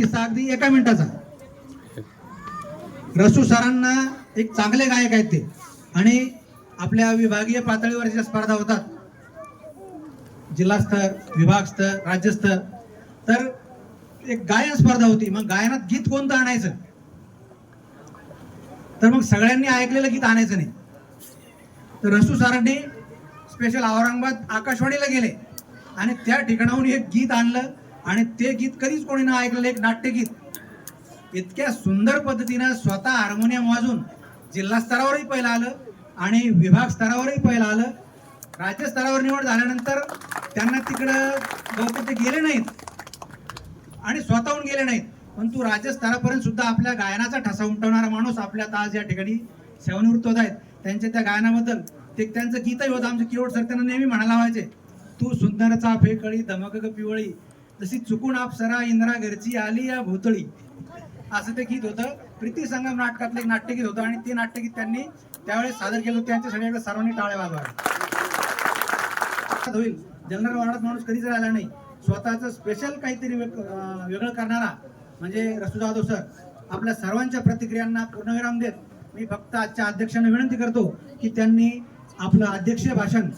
किस्सा अगदी एका मिनिटाचा. रसू सरांना एक चांगले गायक आहेत ते. आणि आपल्या विभागीय पातळीवरच्या स्पर्धा होतात जिल्हास्तर विभागस्तर राज्यस्तर तर एक गायन स्पर्धा होती. मग गायनात गीत कोणतं आणायचं? तर मग सगळ्यांनी ऐकलेलं गीत आणायचं नाही. तर रसू सरांनी स्पेशल औरंगाबाद आकाशवाणीला गेले आणि त्या ठिकाणाहून एक गीत आणलं. आणि ते गीत कधीच कोणी ना ऐकलेलं एक नाट्यगीत. इतक्या सुंदर पद्धतीनं स्वतः हार्मोनियम वाजून जिल्हा स्तरावरही पहिलं आलं आणि विभाग स्तरावरही पहिलं आलं. राज्य स्तरावर निवड झाल्यानंतर त्यांना तिकडं बहुतेक ते गेले नाहीत. आणि स्वतःहून गेले नाहीत. पण तू राज्य स्तरापर्यंत सुद्धा आपल्या गायनाचा ठसा उमटवणारा माणूस आपल्या आज या ठिकाणी सेवानिवृत्त होत आहेत. त्यांच्या त्या गायनाबद्दल ते त्यांचं गीतही होतं. आमचे किरोड सर त्यांना नेहमी म्हणायला व्हायचे तू सुंदर फेकळी कळी धमक ग पिवळी जशी चुकून अप्सरा इंद्रा घरची आली या भोतळी. असं ते गीत होतं. प्रीती संगम नाटकातलं एक नाट्यगीत होतं आणि ते नाट्यगीत त्यांनी त्यावेळेस सादर केलं होतं. त्यांच्यासाठी एकदा सर्वांनी टाळ्या वाजवा होईल. जनरल वार्डात माणूस कधीच राहिला नाही. स्वतःच स्पेशल काहीतरी वेगळं करणारा म्हणजे रसू जाधव सर आपल्या सर्वांच्या प्रतिक्रियांना पूर्णविराम देत मी फक्त आजच्या अध्यक्षांना विनंती करतो की त्यांनी आपलं अध्यक्षीय भाषण